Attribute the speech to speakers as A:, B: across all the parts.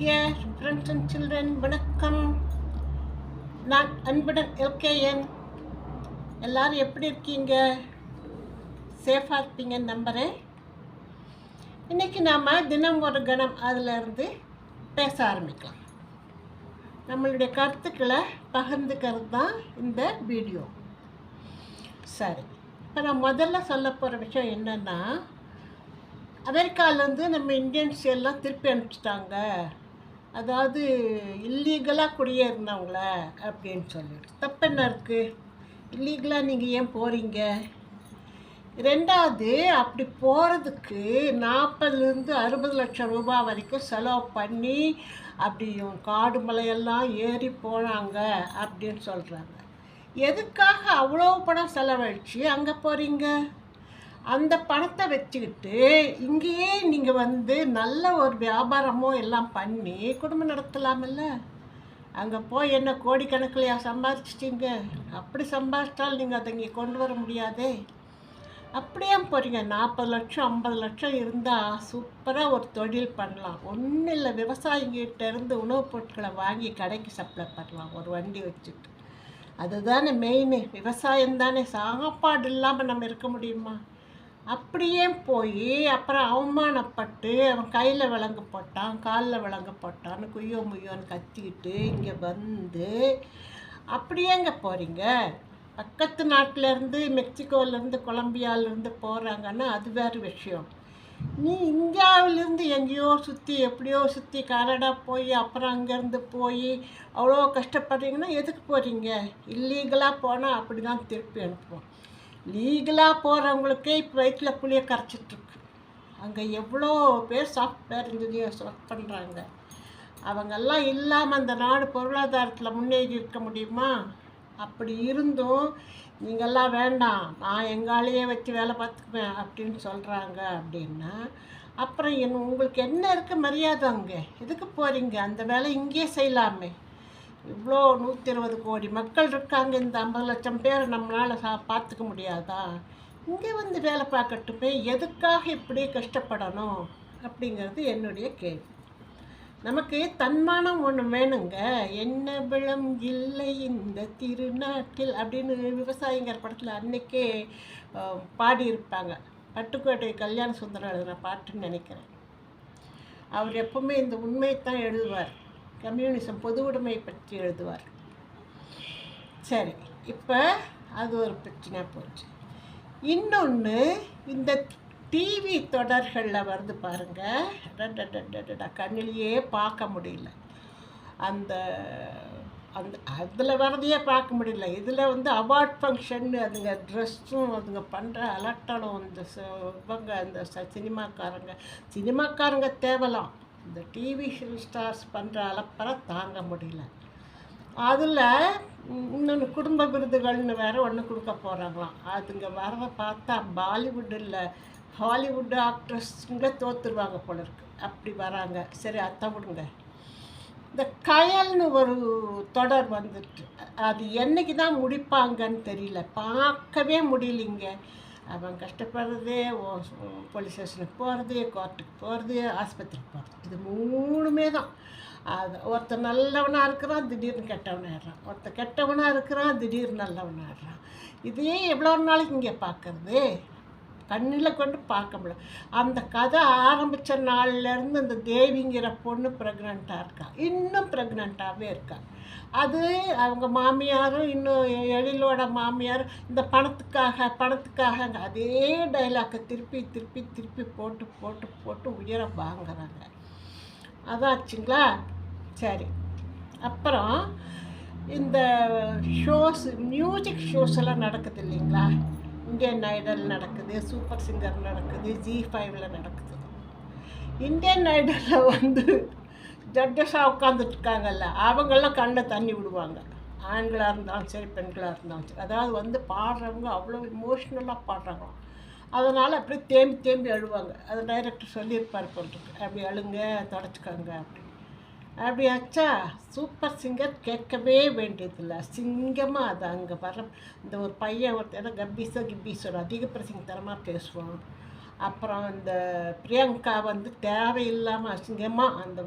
A: Dear friends and children வணக்கம். நான் அன்புடன் எல்கேஎன். எல்லாரும் எப்படி இருக்கீங்க? சேஃபாக இருப்பீங்கன்னு நம்புகிறேன் இன்றைக்கி நாம் தினம் ஒரு கணம் அதிலிருந்து பேச ஆரம்பிக்கலாம். நம்மளுடைய கருத்துக்களை பகிர்ந்துக்கிறது தான் இந்த வீடியோ. சரி இப்போ நான் முதல்ல சொல்ல போகிற விஷயம் என்னென்னா அமெரிக்காவிலேருந்து நம்ம இந்தியன்ஸ் எல்லாம் திருப்பி அனுப்பிச்சிட்டாங்க. அதாவது இல்லீகலாக குடியேறினவங்கள அப்படின்னு சொல்லிட்டு. தப்பு என்ன இருக்குது இல்லீகலாக நீங்கள் ஏன் போகிறீங்க ரெண்டாவது அப்படி போகிறதுக்கு நாற்பதுலேருந்து அறுபது லட்சம் ரூபாய் வரைக்கும் செலவு பண்ணி அப்படியும் காடு மலையெல்லாம் ஏறி போனாங்க அப்படின்னு சொல்கிறாங்க எதுக்காக அவ்வளோ பணம் செலவழித்து அங்கே போகிறீங்க அந்த பணத்தை வச்சுக்கிட்டு இங்கேயே நீங்கள் வந்து நல்ல ஒரு வியாபாரமோ எல்லாம் பண்ணி குடும்பம் நடத்தலாமில்ல? அங்கே போய் என்ன கோடிக்கணக்கிலையா சம்பாதிச்சிட்டிங்க அப்படி சம்பாதிச்சிட்டால் நீங்கள் அதை இங்கே கொண்டு வர முடியாதே. அப்படியே போகிறீங்க நாற்பது லட்சம் ஐம்பது லட்சம் இருந்தால் சூப்பராக ஒரு தொழில் பண்ணலாம். ஒன்றும் இல்லை. விவசாயிங்கிட்டேருந்து உணவுப் பொருட்களை வாங்கி கடைக்கு சப்ளை பண்ணலாம். ஒரு வண்டி வச்சுட்டு. அதுதானே மெயின் விவசாயம் தானே சாப்பாடு இல்லாமல் நம்ம இருக்க முடியுமா? அப்படியே போய் அப்புறம் அவமானப்பட்டு அவன் கையில் விலங்கு போட்டான் காலில் விலங்கு போட்டான்னு குய்யோ முய்யோன்னு கத்திக்கிட்டு இங்கே வந்து அப்படியேங்க போகிறீங்க பக்கத்து நாட்டிலேருந்து மெக்சிகோலேருந்து கொலம்பியாவிலேருந்து போகிறாங்கன்னா அது வேறு விஷயம். நீ இந்தியாவிலேருந்து எங்கேயோ சுற்றி எப்படியோ சுற்றி கனடா போய் அப்புறம் அங்கேருந்து போய் அவ்வளோ கஷ்டப்படுறீங்கன்னா எதுக்கு போகிறீங்க இல்லீகலாக போனால் அப்படி தான் திருப்பி அனுப்புவோம். லீகலாக போகிறவங்களுக்கே இப்போ வயிற்றில் புளியை கரைச்சிட்ருக்கு. அங்கே எவ்வளோ பேர் சாஃப்ட்வேர் இன்ஜினியர்ஸ் ஒர்க் பண்ணுறாங்க அவங்கெல்லாம் இல்லாமல் அந்த நாடு பொருளாதாரத்தில் முன்னேறி இருக்க முடியுமா? அப்படி இருந்தும் நீங்கள்லாம் வேண்டாம் நான் எங்காலேயே வச்சு வேலை பார்த்துக்குவேன் அப்படின்னு சொல்கிறாங்க அப்படின்னா அப்புறம் என் உங்களுக்கு என்ன இருக்குது மரியாதை அங்கே? எதுக்கு போகிறீங்க அந்த வேலை இங்கேயே செய்யலாமே. இவ்வளோ நூற்றி இருபது கோடி மக்கள் இருக்காங்க. இந்த ஐம்பது லட்சம் பேர் நம்மளால் சா பார்த்துக்க முடியாதா? இங்கே வந்து வேலை பார்க்கட்டுமே எதுக்காக இப்படி கஷ்டப்படணும் அப்படிங்கிறது என்னுடைய கேள்வி. நமக்கு தன்மானம் ஒன்று வேணுங்க. என்ன விளம் இல்லை இந்த திருநாட்டில் அப்படின்னு விவசாயிங்கிற படத்தில் அன்னைக்கே பாடியிருப்பாங்க. பட்டுக்கோட்டை கல்யாண சுந்தரம் எழுதின பாட்டுன்னு நினைக்கிறேன். அவர் எப்பவுமே இந்த உண்மையை தான் எழுதுவார். கம்யூனிசம் பொதுவுடைமை பற்றி எழுதுவார். சரி இப்போ அது ஒரு பிரச்சனை போச்சு. இன்னொன்று இந்த டிவி தொடர்களில் வருது பாருங்கள் கண்ணிலேயே பார்க்க முடியல. அந்த அந்த அதில் வரதையே பார்க்க முடியல. இதில் வந்து அவார்ட் ஃபங்க்ஷன் அதுங்க ட்ரெஸ்ஸும் அதுங்க பண்ணுற அலட்டலும் இந்த இவங்க அந்த சினிமாக்காரங்க. சினிமாக்காரங்க தேவலாம். இந்த டிவி ஸ்டார்ஸ் பண்ணுற அலப்பறை தாங்க முடியல. அதில் இன்னொன்று குடும்ப விருதுகள்னு வேறு ஒன்று கொடுக்க போகிறாங்களாம் அதுங்க வரதை பார்த்தா பாலிவுட் இல்லை ஹாலிவுட் ஆக்ட்ரஸ்ங்களே தோத்துருவாங்க போல இருக்கு அப்படி வராங்க. சரி அத்தை விடுங்க. இந்த கயல்னு ஒரு தொடர் வந்துட்டு அது என்னைக்கு தான் முடிப்பாங்கன்னு தெரியல. பார்க்கவே முடியலைங்க. அவன் கஷ்டப்படுறதே போலீஸ் ஸ்டேஷனுக்கு போகிறது கோர்ட்டுக்கு போகிறது ஆஸ்பத்திரிக்கு போகிறது இது மூணுமே தான். அது ஒருத்தன் நல்லவனாக இருக்கிறான் திடீர்னு கெட்டவனாகிடுறான் ஒருத்தன் கெட்டவனாக இருக்கிறான் திடீர்னு நல்லவனாகிடுறான் இதே எவ்வளோ நாளைக்கு இங்கே பார்க்குறது கண்ணில் கொண்டு பார்க்க முடியல. அந்த கதை ஆரம்பித்த நாள்லேருந்து அந்த தேவிங்கிற பொண்ணு ப்ரெக்னெண்ட்டாக இருக்கா. இன்னும் ப்ரெக்னெண்ட்டாகவே இருக்கா. அது அவங்க மாமியாரும் இன்னும் எழிலோட மாமியார் இந்த பணத்துக்காக பணத்துக்காக அதே டைலாக்கை திருப்பி திருப்பி திருப்பி போட்டு போட்டு போட்டு உயர வாங்குறாங்க. அதாச்சுங்களா? சரி. அப்புறம் இந்த ஷோஸ் மியூசிக் ஷோஸ் எல்லாம் நடக்குது இல்லைங்களா? இந்தியன் ஐடல் நடக்குது சூப்பர் சிங்கர் நடக்குது ஜி ஃபைவ்ல நடக்குது இந்தியன் ஐடலில் வந்து ஜட்ஜஸாக உட்காந்துட்ருக்காங்கல்ல அவங்களாம் கண்ணை கண்ணில் தண்ணி விடுவாங்க ஆண்களாக இருந்தாலும் சரி பெண்களாக இருந்தாலும் சரி அதாவது வந்து பாடுறவங்க அவ்வளோ இமோஷ்னலாக பாடுறாங்களாம் அதனால் அப்படியே தேம்பி தேம்பி அழுவாங்க அது டைரக்டர் சொல்லியிருப்பார் போட்டுருக்கு அப்படி அழுங்க தொடச்சிக்கோங்க அப்படின்னு அப்படி ஆச்சா சூப்பர் சிங்கர் கேட்கவே வேண்டியதில்லை. சிங்கமாக அது அங்கே வர இந்த ஒரு பையன் ஒருத்தர் கப்பீஸோ கிப்பீஸோட அதிக பிரசிங்கரமாக பேசுவான். அப்புறம் இந்த பிரியங்கா வந்து தேவையில்லாமல் அசிங்கமாக அந்த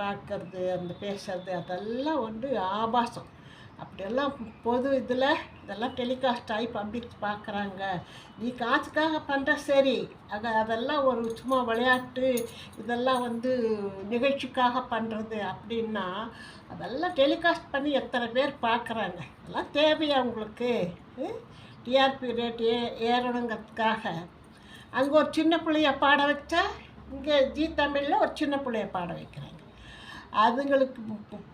A: பார்க்கறது அந்த பேசுறது அதெல்லாம் வந்து ஆபாசம். அப்படியெல்லாம் பொது இதில் இதெல்லாம் டெலிகாஸ்ட் ஆகி பப்ளிக் பார்க்குறாங்க. நீ காசுக்காக பண்ணுற சரி. அது அதெல்லாம் ஒரு சும்மா விளையாட்டு இதெல்லாம் வந்து நிகழ்ச்சிக்காக பண்ணுறது அப்படின்னா அதெல்லாம் டெலிகாஸ்ட் பண்ணி எத்தனை பேர் பார்க்குறாங்க. அதெல்லாம் தேவையா உங்களுக்கு? டிஆர்பி ரேட் ஏ ஏறணுங்கிறதுக்காக. அங்கே ஒரு சின்ன பிள்ளைய பாட வச்சா இங்கே ஜி தமிழில் ஒரு சின்ன பிள்ளைய பாட வைக்கிறாங்க. அதுங்களுக்கு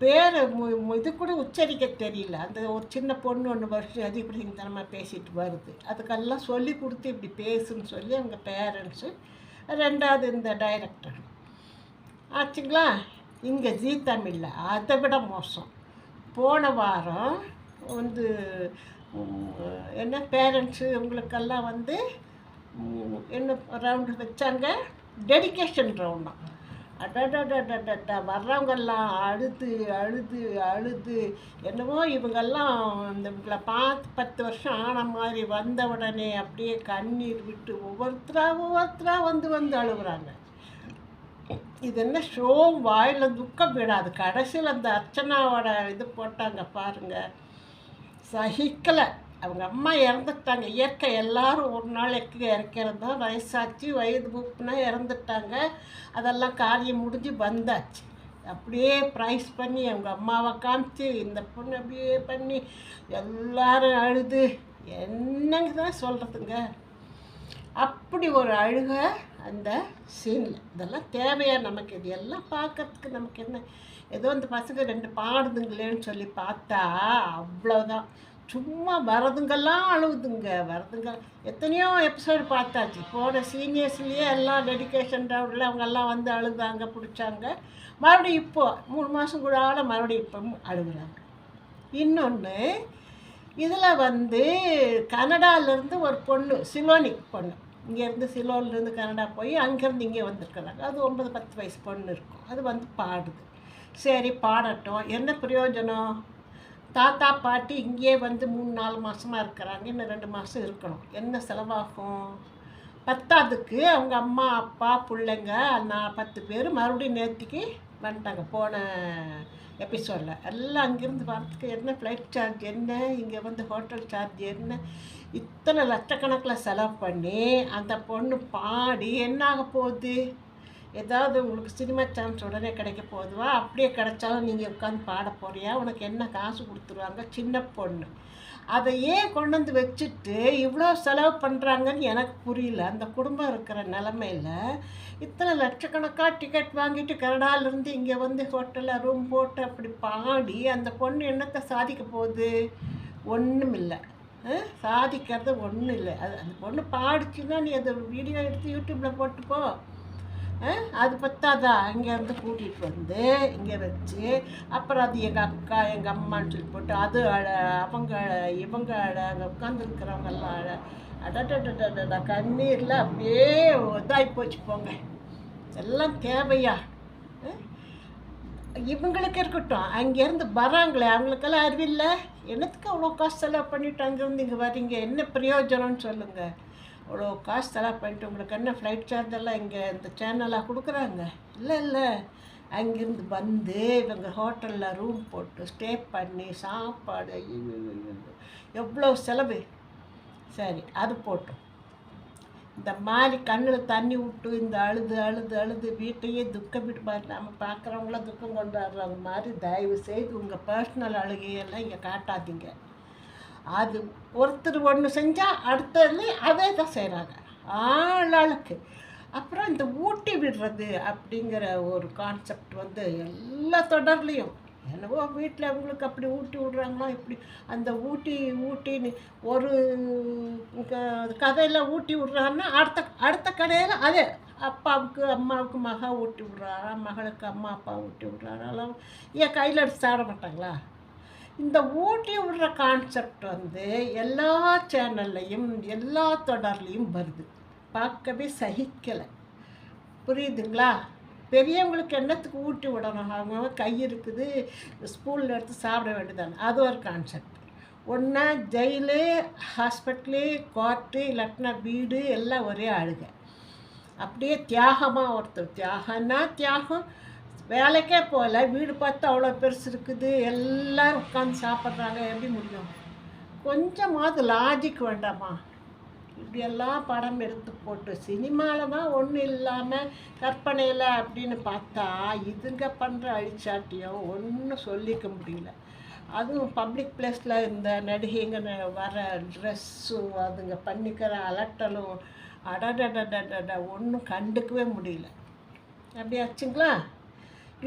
A: பேர் இது கூட உச்சரிக்க தெரியல. அந்த ஒரு சின்ன பொண்ணு ஒன்று வருஷம் அது இப்படி தனமாக பேசிட்டு வருது. அதுக்கெல்லாம் சொல்லி கொடுத்து இப்படி பேசுன்னு சொல்லி அவங்க பேரண்ட்ஸு ரெண்டாவது இந்த டைரக்டர் ஆச்சுங்களா? இங்கே ஜீ தமிழில். அதை விட மோசம். போன வாரம் வந்து என்ன பேரண்ட்ஸு இவங்களுக்கெல்லாம் வந்து என்ன ரவுண்டு வச்சாங்க? டெடிகேஷன் ரவுண்டாம் அடடடடடட வர்றவங்கெல்லாம் அழுது அழுது அழுது என்னவோ இவங்கெல்லாம் இந்த இவங்களை பார்த்து பத்து வருஷம் ஆன மாதிரி வந்த உடனே அப்படியே கண்ணீர் விட்டு ஒவ்வொருத்தரா ஒவ்வொருத்தரா வந்து வந்து அழுகுறாங்க. இது என்ன ஷோ? வாயில் துக்கம் விடாது கடைசியில் அந்த அர்ச்சனாவோட இது போட்டாங்க பாருங்கள் சகிக்கலை. அவங்க அம்மா இறந்துட்டாங்க. இயற்கை எல்லாரும் ஒரு நாளைக்கு இறக்கிறது? தான் வயசாச்சு வயது மூப்புனா இறந்துட்டாங்க. அதெல்லாம் காரியம் முடிஞ்சு வந்தாச்சு. அப்படியே ப்ரைஸ் பண்ணி அவங்க அம்மாவை காமிச்சு இந்த பொண்ணு அப்படியே பண்ணி எல்லாரும் அழுது. என்னங்க தான் சொல்கிறதுங்க அப்படி ஒரு அழுக அந்த சீனில் இதெல்லாம் தேவையா நமக்கு? இது எல்லாம் பார்க்கறதுக்கு நமக்கு என்ன? ஏதோ இந்த பசங்க ரெண்டு பாடுதுங்களேன்னு சொல்லி பார்த்தா அவ்வளோதான் சும்மா வரதுங்கெல்லாம் அழுகுதுங்க. வரதுங்க. எத்தனையோ எபிசோடு பார்த்தாச்சு. போன சீனியர்ஸ்லேயே எல்லாம் டெடிகேஷன் ரவுண்டில் அவங்கெல்லாம் வந்து அழுதாங்க பிடிச்சாங்க. மறுபடியும் இப்போது மூணு மாதம் கூட ஆள மறுபடியும் இப்போ அழுகுறாங்க. இன்னொன்று இதில் வந்து கனடாலேருந்து ஒரு பொண்ணு சிலோனிக் பொண்ணு. இங்கேருந்து சிலோன்லேருந்து கனடா போய் அங்கேருந்து இங்கே வந்திருக்கிறாங்க. அது ஒன்பது பத்து வயசு பொண்ணு இருக்கும். அது வந்து பாடுது. சரி பாடட்டும். என்ன பிரயோஜனம்? தாத்தா பாட்டி இங்கேயே வந்து மூணு நாலு மாதமாக இருக்கிறாங்க. இன்னும் ரெண்டு மாதம் இருக்கணும். என்ன செலவாகும்? பத்தாவதுக்கு அவங்க அம்மா அப்பா பிள்ளைங்க நான் பத்து பேர் மறுபடியும் நேற்றுக்கு வந்துட்டாங்க. போன எபிசோடில் எல்லாம் அங்கேருந்து வரத்துக்கு என்ன ஃப்ளைட் சார்ஜ் என்ன? இங்கே வந்து ஹோட்டல் சார்ஜ் என்ன? இத்தனை லட்சக்கணக்கில் செலவு பண்ணி அந்த பொண்ணு பாடி என்னாக போகுது? ஏதாவது உங்களுக்கு சினிமா சான்ஸ் உடனே கிடைக்க போதுவா அப்படியே கிடைச்சாலும் நீங்கள் உட்காந்து பாட போறியா? உனக்கு என்ன காசு கொடுத்துருவாங்க? சின்ன பொண்ணு. அதை ஏன் கொண்டு வந்து வச்சுட்டு இவ்வளோ செலவு பண்ணுறாங்கன்னு எனக்கு புரியல. அந்த குடும்பம் இருக்கிற நிலமையில இத்தனை லட்சக்கணக்காக டிக்கெட் வாங்கிட்டு கனடாலேருந்து இங்கே வந்து ஹோட்டலில் ரூம் போட்டு அப்படி பாடி அந்த பொண்ணு என்னத்தை சாதிக்க போகுது? ஒன்றும் இல்லை சாதிக்கிறது ஒன்றும் இல்லை அது அந்த பொண்ணு பாடிச்சுன்னா நீ அதை வீடியோ எடுத்து யூடியூப்பில் போட்டுப்போ அது பத்தாதா? இங்கேருந்து கூட்டிகிட்டு வந்து இங்கே வச்சு அப்புறம் அது எங்கள் அக்கா எங்கள் அம்மான்னு சொல்லி போட்டு அது அழ அவங்க அழ இவங்க அழ அங்கே உட்காந்துருக்கிறவங்கெல்லாம் அழ. அடடடடடா கண்ணீரில் அப்படியே இதாகி போச்சு போங்க. எல்லாம் தேவையா? இவங்களுக்கு இருக்கட்டும். அங்கேருந்து வராங்களே அவங்களுக்கெல்லாம் அறிவில்லை? என்னத்துக்கு அவ்வளோ காசு செலவு பண்ணிட்டு அங்கேருந்து இங்கே வரீங்க? என்ன பிரயோஜனம்னு சொல்லுங்கள் இவ்வளோ காசு செலவு பண்ணிட்டு உங்களுக்கு என்ன ஃப்ளைட் சார்ஜெல்லாம் இங்கே இந்த சேனலாக கொடுக்குறாங்க. இல்லை இல்லை. அங்கேருந்து வந்து இவங்க ஹோட்டலில் ரூம் போட்டு ஸ்டே பண்ணி சாப்பாடு ஐயோ, எவ்வளோ செலவு? சரி அது போட்டோம். இந்த மாதிரி கண்ணில் தண்ணி விட்டு இந்த அழுது அழுது அழுது வீட்டையே துக்கம் விட்டு மாதிரி நம்ம பார்க்குறவங்கள துக்கம் கொண்டாடுற மாதிரி தயவு செய்து உங்கள் பர்சனல் அழுகையெல்லாம் இங்கே காட்டாதீங்க. அது ஒருத்தர் ஒன்று செஞ்சால் அடுத்தது அதே தான் செய்கிறாங்க ஆளாளுக்கு. அப்புறம் இந்த ஊட்டி விடுறது அப்படிங்கிற ஒரு கான்செப்ட் வந்து எல்லா தொடர்லேயும். என்னவோ வீட்டில் அவங்களுக்கு அப்படி ஊட்டி விடுறாங்களோ இப்படி அந்த ஊட்டி ஊட்டின்னு ஒரு கதையில் ஊட்டி விடுறாங்கன்னா அடுத்த அடுத்த கடையில் அதே. அப்பாவுக்கு அம்மாவுக்கு மகா ஊட்டி விடுறாரா மகளுக்கு அம்மா அப்பா ஊட்டி விடுறாரா ஏன் கையில் எடுத்து சாட மாட்டாங்களா? இந்த ஊட்டி விடுற கான்செப்ட் வந்து எல்லா சேனல்லையும் எல்லா தொடர்லேயும் வருது. பார்க்கவே சகிக்கலை. புரியுதுங்களா? பெரியவங்களுக்கு என்னத்துக்கு ஊட்டி விடணும்? அவங்க கை இருக்குது ஸ்கூலில் எடுத்து சாப்பிட வேண்டியதானே அது ஒரு கான்செப்ட் ஒன்றா ஜெயிலு ஹாஸ்பிட்டலு கோர்ட்டு இல்லாட்டினா வீடு எல்லாம் ஒரே அழுகை. அப்படியே தியாகமாக ஒருத்தர் தியாகம்னா தியாகம் வேலைக்கே போகல வீடு பார்த்தா அவ்வளோ பெருசு இருக்குது எல்லோரும் உட்காந்து சாப்பிட்றாங்க எப்படி முடியும்? கொஞ்சமாவது லாஜிக் வேண்டாமா? இப்படியெல்லாம் படம் எடுத்து போட்டு சினிமாவில் தான் ஒன்றும் இல்லாமல் கற்பனையில் அப்படின்னு பார்த்தா இதுங்க பண்ணுற அழிச்சாட்டியம் ஒன்றும் சொல்லிக்க முடியல. அதுவும் பப்ளிக் பிளேஸில் இந்த நடிகைங்க வர ட்ரெஸ்ஸும் அதுங்க பண்ணிக்கிற அலட்டலும் அடடடடடட ஒன்றும் கண்டுக்கவே முடியல. அப்படியாச்சுங்களா?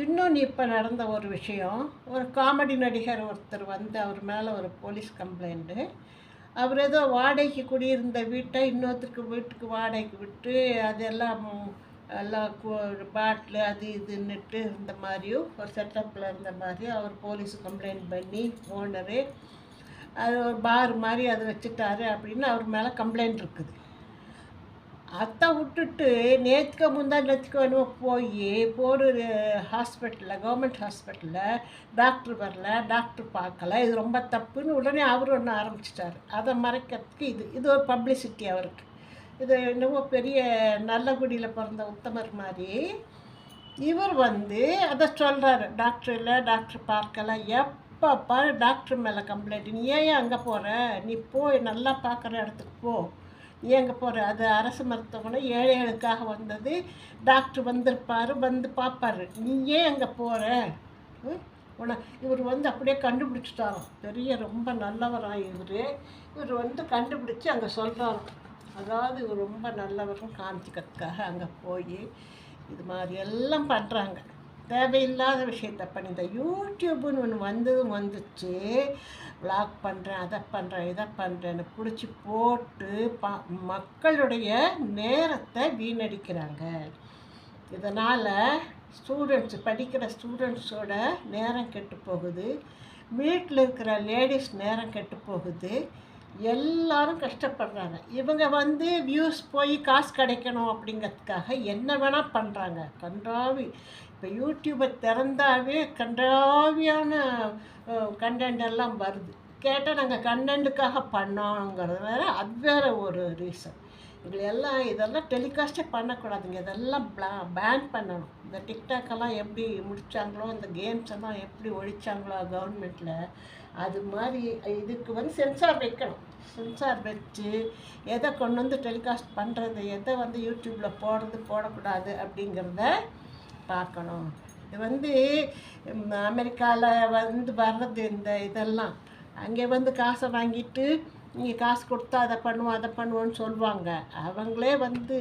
A: இன்னொன்று இப்போ நடந்த ஒரு விஷயம். ஒரு காமெடி நடிகர் ஒருத்தர் வந்து அவர் மேலே ஒரு போலீஸ் கம்ப்ளைண்ட்டு அவர் ஏதோ வாடகைக்கு குடியிருந்த வீட்டை இன்னொருத்தருக்கு வீட்டுக்கு வாடகைக்கு விட்டு அதெல்லாம் எல்லாம் பாட்டில் அது இதுன்னுட்டு இருந்த மாதிரியும் ஒரு செட்டப்பில் இருந்த மாதிரியும் அவர் போலீஸ் கம்ப்ளைண்ட் பண்ணி ஓனரு அது ஒரு பார் மாதிரி அதை வச்சுட்டாரு அப்படின்னு அவர் மேலே கம்ப்ளைண்ட் இருக்குது. அத்தை விட்டுட்டு நேற்றுக்கு முந்தா நேற்றுக்கு என்னமோ போய் போர் ஹாஸ்பிட்டலில் கவர்மெண்ட் ஹாஸ்பிட்டலில் டாக்டர் வரல டாக்டர் பார்க்கல இது ரொம்ப தப்புன்னு உடனே அவர் ஒன்று ஆரம்பிச்சிட்டாரு. அதை மறைக்கிறதுக்கு இது இது ஒரு பப்ளிசிட்டி அவருக்கு. இது என்னவோ பெரிய நல்லகுடியில் பிறந்த உத்தமர் மாதிரி. இவர் வந்து அதை சொல்கிறாரு டாக்டர் இல்லை டாக்டர் பார்க்கல எப்போ பாரு டாக்டர் மேலே கம்ப்ளைண்ட் நீ ஏன் அங்கே போகிற நீ போய் நல்லா பார்க்குற இடத்துக்கு போ. இயங்க போகிற அது அரசு மருத்துவமனை ஏழைகளுக்காக வந்தது. டாக்டர் வந்திருப்பார் வந்து பார்ப்பாரு நீ ஏன் அங்கே போகிற உன இவர் வந்து அப்படியே கண்டுபிடிச்சிட்டாராம். பெரிய ரொம்ப நல்லவராக இவர். இவர் வந்து கண்டுபிடிச்சி அங்கே சொல்கிறாராம் அதாவது இவர் ரொம்ப நல்லவரும் காமிச்சிக்கிறதுக்காக அங்கே போய் இது மாதிரி எல்லாம் பண்ணுறாங்க தேவையில்லாத விஷயத்த பண்ணி இந்த யூடியூப்னு ஒன்று வந்ததும் வந்துச்சு. பிளாக் பண்ணுறேன் அதை பண்ணுறேன் இதை பண்ணுறேன்னு பிடிச்சி போட்டு ப மக்களுடைய நேரத்தை வீணடிக்கிறாங்க. இதனால் ஸ்டூடெண்ட்ஸ் படிக்கிற ஸ்டூடெண்ட்ஸோட நேரம் கெட்டு போகுது. வீட்டில் இருக்கிற லேடிஸ் நேரம் கெட்டு போகுது. எல்லாரும் கஷ்டப்படுறாங்க. இவங்க வந்து வியூஸ் போய் காசு கிடைக்கணும் அப்படிங்கிறதுக்காக என்ன வேணால் பண்ணுறாங்க கன்றாவி இப்போ யூடியூப்பை திறந்தாவே கன்றாவியான கண்டென்ட் எல்லாம் வருது. கேட்டால் நாங்கள் கண்டென்ட்டுக்காக பண்ணோங்கிறது வேற அது வேற ஒரு ரீசன் எங்களை எல்லாம் இதெல்லாம் டெலிகாஸ்டே பண்ணக்கூடாதுங்க. இதெல்லாம் பேன் பண்ணணும். இந்த டிக்டாக்கெல்லாம் எப்படி முடித்தாங்களோ இந்த கேம்ஸ் எல்லாம் எப்படி ஒழிச்சாங்களோ கவர்மெண்ட்டில் அது மாதிரி இதுக்கு வந்து சென்சார் வைக்கணும். சென்சார் வச்சு எதை கொண்டு வந்து டெலிகாஸ்ட் பண்ணுறது எதை வந்து யூடியூப்பில் போடுறது போடக்கூடாது அப்படிங்கிறத பார்க்கணும். இது வந்து அமெரிக்காவில் வந்து வர்றது இந்த இதெல்லாம். அங்கே வந்து காசை வாங்கிட்டு நீங்கள் காசு கொடுத்தா அதை பண்ணுவோம் அதை பண்ணுவோன்னு சொல்லுவாங்க. அவங்களே வந்து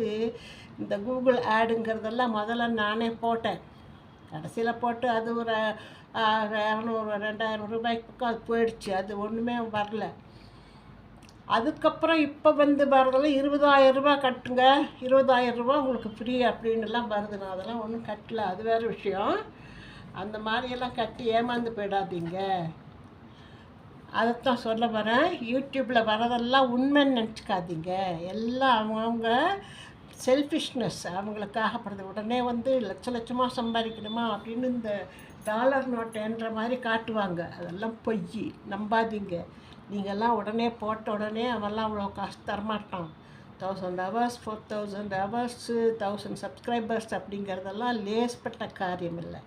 A: இந்த கூகுள் ஆடுங்கிறதெல்லாம் முதல்ல நானே போட்டேன். கடைசியில் போட்டு அது ஒரு இரநூறு ரெண்டாயிரம் ரூபாய்க்கு அது போயிடுச்சு. அது ஒன்றுமே வரல. அதுக்கப்புறம் இப்போ வந்து வரதெல்லாம் இருபதாயிரம் ரூபா கட்டுங்க. இருபதாயிரம் ரூபா உங்களுக்கு ஃப்ரீ அப்படின்னுலாம் வருது. நான் அதெல்லாம் ஒன்றும் கட்டல. அது வேறு விஷயம். அந்த மாதிரியெல்லாம் கட்டி ஏமாந்து போயிடாதீங்க. அதைத்தான் சொல்ல வரேன். யூடியூப்பில் வரதெல்லாம் உண்மைன்னு நினச்சிக்காதீங்க. எல்லாம் அவங்கவுங்க செல்ஃபிஷ்னஸ் அவங்களுக்காகப்படுது. உடனே வந்து லட்ச லட்சமாக சம்பாதிக்கணுமா அப்படின்னு இந்த டாலர் நோட்டுன்ற மாதிரி காட்டுவாங்க. அதெல்லாம் பொய். நம்பாதீங்க. நீங்கள்லாம் உடனே போட்ட உடனே அவெல்லாம் அவ்வளோ காசு தரமாட்டான். Thousand hours four thousand hours thousand subscribers அப்படிங்கிறதெல்லாம் லேஸ்பட்ட காரியம் இல்லை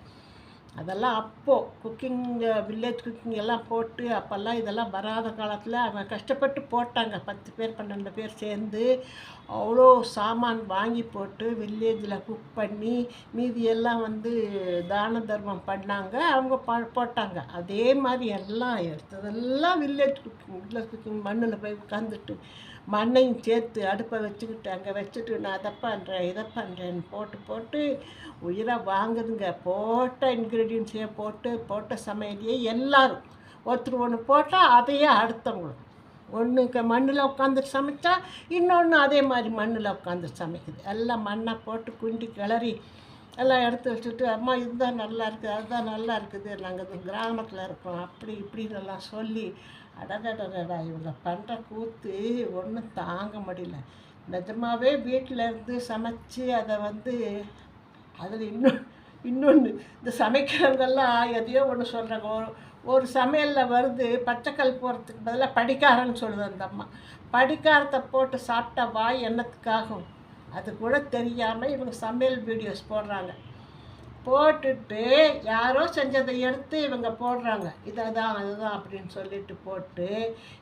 A: அதெல்லாம் அப்போது குக்கிங்கு வில்லேஜ் குக்கிங் எல்லாம் போட்டு அப்போல்லாம் இதெல்லாம் வராத காலத்தில் அவங்க கஷ்டப்பட்டு போட்டாங்க. பத்து பேர் பன்னெண்டு பேர் சேர்ந்து அவ்வளோ சாமான் வாங்கி போட்டு வில்லேஜில் குக் பண்ணி மீதி எல்லாம் வந்து தான தர்மம் பண்ணாங்க. அவங்க ப போட்டாங்க. அதே மாதிரி எல்லாம் எடுத்ததெல்லாம் வில்லேஜ் குக்கிங் வில்லேஜ் குக்கிங் மண்ணில் போய் உட்காந்துட்டு மண்ணையும் சேர்த்து அடுப்பை வச்சுக்கிட்டு அங்கே வச்சுட்டு நான் அதை பண்ணுறேன் இதை பண்ணுறேன்னு போட்டு போட்டு உயிராக வாங்குதுங்க. போட்ட இன்க்ரீடியன்ஸையே போட்டு போட்ட சமையலையே எல்லோரும் ஒருத்தர் ஒன்று போட்டால் அதையே அடுத்தவங்களும் ஒன்று மண்ணில் உட்காந்துட்டு சமைச்சா இன்னொன்று அதே மாதிரி மண்ணில் உட்காந்துட்டு சமைக்குது. எல்லாம் மண்ணை போட்டு குண்டி கிளறி எல்லாம் எடுத்து வச்சுட்டு அம்மா இதுதான் நல்லா இருக்குது அதுதான் நல்லா இருக்குது. நாங்கள் கிராமத்தில் இருக்கோம். அப்படி இப்படின்னு எல்லாம் சொல்லி அடடடடா இவங்க பண்ணுற கூத்து ஒன்றும் தாங்க முடியல. நிஜமாவே வீட்டில் இருந்து சமைச்சு அதை வந்து அதில் இன்னும் இன்னொன்று இந்த சமைக்கிறவங்கெல்லாம் எதையோ ஒன்று சொல்கிறாங்க ஒரு ஒரு சமையலில் வருது பச்சைக்கல் போகிறதுக்கு பதிலாக படிக்காரன்னு சொல்லுது அந்த அம்மா. படிக்காரத்தை போட்டு சாப்பிட்டா வாய் என்னத்துக்காகும்? அது கூட தெரியாமல் இவங்க சமையல் வீடியோஸ் போடுறாங்க. போட்டுட்டு யாரோ செஞ்சதை எடுத்து இவங்க போடுறாங்க. இதை தான் அதுதான் அப்படின்னு சொல்லிட்டு போட்டு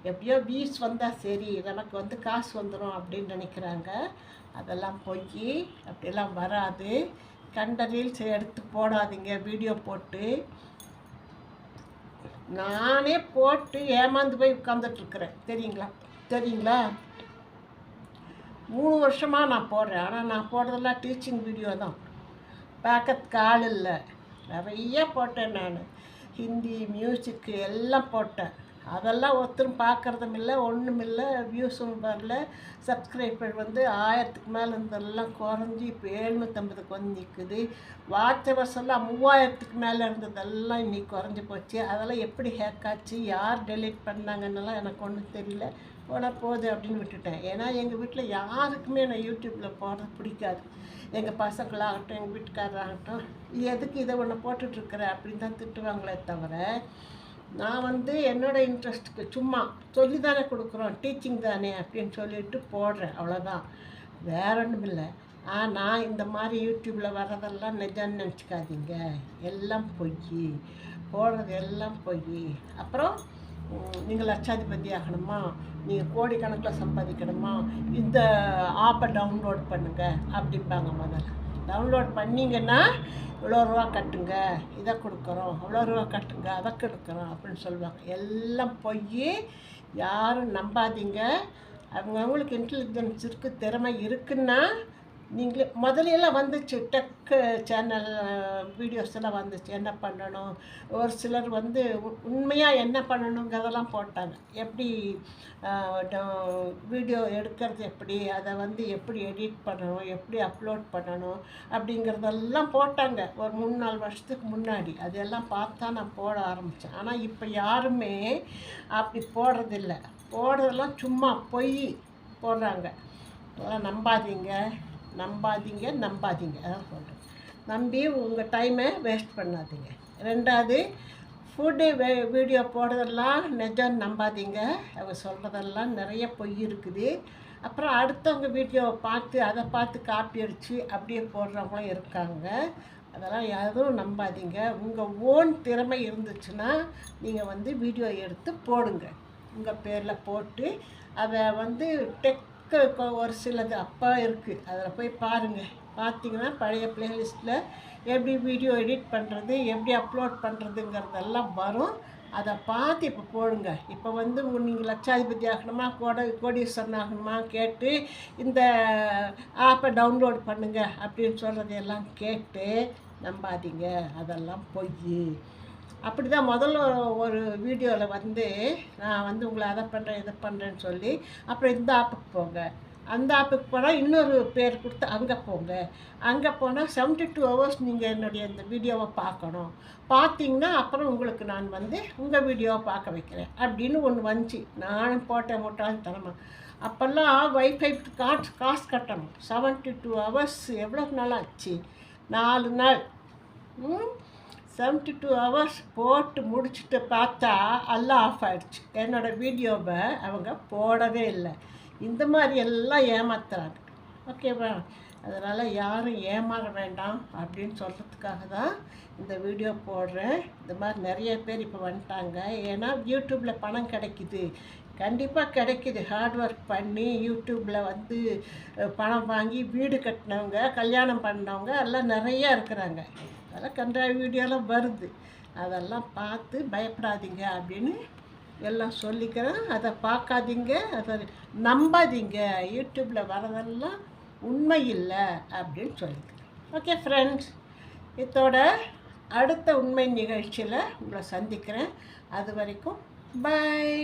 A: எப்படியோ வீஸ் வந்தால் சரி நமக்கு வந்து காசு வந்துடும் அப்படின்னு நினைக்கிறாங்க. அதெல்லாம் போய் அப்படிலாம் வராது. கண்ட ரீல்ஸ் எடுத்து போடாதீங்க வீடியோ போட்டு. நானே போட்டு ஏமாந்து போய் உட்காந்துட்ருக்குறேன் தெரியுங்களா? தெரியுங்களா? மூணு வருஷமாக நான் போடுறேன். ஆனால் நான் போடுறதெல்லாம் டீச்சிங் வீடியோ தான். பார்க்கறதுக்கு ஆள் இல்லை நிறைய போட்டேன் நான். ஹிந்தி மியூசிக்கு எல்லாம் போட்டேன். அதெல்லாம் ஒருத்தரும் பார்க்குறதும் இல்லை ஒன்றும் இல்லை. வியூஸும் வரல. சப்ஸ்கிரைபர் வந்து ஆயிரத்துக்கு மேலே இருந்ததெல்லாம் குறைஞ்சி இப்போ எழுநூற்றம்பதுக்கு வந்து நிற்குது வாட்சவர்ஸ் எல்லாம் மூவாயிரத்துக்கு மேலே இருந்ததெல்லாம் இன்னைக்கு குறைஞ்சி போச்சு. அதெல்லாம் எப்படி ஹேக் ஆச்சு யார் டெலீட் பண்ணாங்கன்னெல்லாம் எனக்கு ஒன்றும் தெரியல. போனால் போகுது அப்படின்னு விட்டுட்டேன். ஏன்னா எங்கள் வீட்டில் யாருக்குமே நான் யூடியூப்பில் போடுறது பிடிக்காது. எங்கள் பசங்களாகட்டும் எங்கள் வீட்டுக்காரராகட்டும் எதுக்கு இதை ஒன்று போட்டுட்ருக்குற அப்படின்னு தான் திட்டுவாங்களே தவிர நான் வந்து என்னோடய இன்ட்ரெஸ்ட்டுக்கு சும்மா சொல்லி தானே கொடுக்குறோம் டீச்சிங் தானே அப்படின்னு சொல்லிட்டு போடுறேன் அவ்வளோதான் வேற ஒன்றும் இல்லை. ஆனால் இந்த மாதிரி யூடியூப்பில் வர்றதெல்லாம் நிஜம்னு நினச்சிக்காதீங்க. எல்லாம் பொய். போடுறது எல்லாம் பொய். அப்புறம் நீங்கள் லட்சாதிபதி ஆகணுமா? நீங்கள் கோடிக்கணக்கில் சம்பாதிக்கணுமா? இந்த ஆப்பை டவுன்லோட் பண்ணுங்கள் அப்படிம்பாங்க முதல்ல. டவுன்லோட் பண்ணிங்கன்னா இவ்வளோ ரூபா கட்டுங்க. இதை கொடுக்குறோம். இவ்வளோ ரூபா கட்டுங்க. அதை கொடுக்குறோம் அப்படின்னு சொல்லுவாங்க. எல்லாம் போய் யாரும் நம்பாதீங்க. அவங்கவுங்களுக்கு இன்டெலிஜென்ஸ் இருக்குது திறமை இருக்குன்னா நீங்களே முதலையெல்லாம் வந்துச்சு டெக்கு சேனல் வீடியோஸ் எல்லாம் வந்துச்சு. என்ன பண்ணணும்? ஒரு சிலர் வந்து உண்மையாக என்ன பண்ணணுங்கிறதெல்லாம் போட்டாங்க. எப்படி வீடியோ எடுக்கிறது எப்படி? அதை வந்து எப்படி எடிட் பண்ணணும்? எப்படி அப்லோட் பண்ணணும்? அப்படிங்கிறதெல்லாம் போட்டாங்க. ஒரு மூணு நாலு வருஷத்துக்கு முன்னாடி. அதெல்லாம் பார்த்தா நான் போட ஆரம்பித்தேன் ஆனால் இப்போ யாருமே அப்படி போடுறதில்ல. போடுறதெல்லாம் சும்மா பொய் போடுறாங்க. நம்பாதீங்க. நம்பாதீங்க நம்பாதீங்க. அதான் சொல்கிறேன் நம்பி உங்கள் டைமை வேஸ்ட் பண்ணாதீங்க. ரெண்டாவது ஃபுட்டு வே வீடியோ போடுறதெல்லாம் நிஜம் நம்பாதீங்க. அவங்க சொல்கிறதெல்லாம் நிறைய பொய் இருக்குது. அப்புறம் அடுத்தவங்க வீடியோவை பார்த்து அதை பார்த்து காப்பி அடித்து அப்படியே போடுறவங்களும் இருக்காங்க. அதெல்லாம் யாரும் நம்பாதீங்க. உங்கள் ஓன் திறமை இருந்துச்சுன்னா நீங்கள் வந்து வீடியோ எடுத்து போடுங்க. உங்கள் பேரில் போட்டு அதை வந்து டெக் இப்போ ஒரு சிலது அப்பா இருக்குது அதில் போய் பாருங்கள் பார்த்தீங்கன்னா பழைய பிளேலிஸ்ட்டில் எப்படி வீடியோ எடிட் பண்ணுறது எப்படி அப்லோட் பண்ணுறதுங்கிறதெல்லாம் வரும். அதை பார்த்து இப்போ போடுங்க. இப்போ வந்து நீங்கள் லட்சாதிபதி ஆகணுமா கோட கோடீஸ்வரன் ஆகணுமா கேட்டு இந்த ஆப்பை டவுன்லோட் பண்ணுங்கள் அப்படின்னு சொல்கிறதையெல்லாம் கேட்டு நம்பாதீங்க. அதெல்லாம் பொய். அப்படி தான் முதல்ல ஒரு வீடியோவில் வந்து நான் வந்து உங்களை அதை பண்ணுறேன் இதை பண்ணுறேன்னு சொல்லி அப்புறம் இந்த ஆப்புக்கு போங்க. அந்த ஆப்புக்கு போனால் இன்னொரு பேர் கொடுத்து அங்கே போங்க. அங்கே போனால் செவன்ட்டி டூ ஹவர்ஸ் நீங்கள் என்னுடைய இந்த வீடியோவை பார்க்கணும். பார்த்தீங்கன்னா அப்புறம் உங்களுக்கு நான் வந்து உங்கள் வீடியோவை பார்க்க வைக்கிறேன் அப்படின்னு ஒன்று வந்துச்சு. நானும் போட்டேன் முட்டாள் தரமா அப்போல்லாம் வைஃபை காசு காசு கட்டணும். செவன்ட்டி டூ ஹவர்ஸ் எவ்வளோ நாள் ஆச்சு? நாலு நாள். செவன்ட்டி டூ ஹவர்ஸ் போட்டு முடிச்சுட்டு பார்த்தா எல்லாம் ஆஃப் ஆகிடுச்சு என்னோடய வீடியோவை அவங்க போடவே இல்லை. இந்த மாதிரி எல்லாம் ஏமாத்துறாங்க. ஓகேவா அதனால் யாரும் ஏமாற வேண்டாம் அப்படின்னு சொல்கிறதுக்காக தான் இந்த வீடியோ போடுறேன். இந்த மாதிரி நிறைய பேர் இப்போ வந்துட்டாங்க. ஏன்னா யூடியூப்பில் பணம் கிடைக்குது. கண்டிப்பாக கிடைக்குது. ஹார்ட் ஒர்க் பண்ணி யூடியூப்பில் வந்து பணம் வாங்கி வீடு கட்டினவங்க கல்யாணம் பண்ணவங்க எல்லாம் நிறையா இருக்கிறாங்க. அதெல்லாம் கண்டாய வீடியோலாம் வருது. அதெல்லாம் பார்த்து பயப்படாதீங்க அப்படின்னு எல்லாம் சொல்லிக்கிறேன். அதை பார்க்காதீங்க அதை நம்பாதீங்க. யூடியூப்பில் வரதெல்லாம் உண்மை இல்லை அப்படின்னு சொல்லிக்கிறேன். ஓகே ஃப்ரெண்ட்ஸ் இதோட அடுத்த உண்மை நிகழ்ச்சியில் உங்களை சந்திக்கிறேன். அது வரைக்கும் பாய்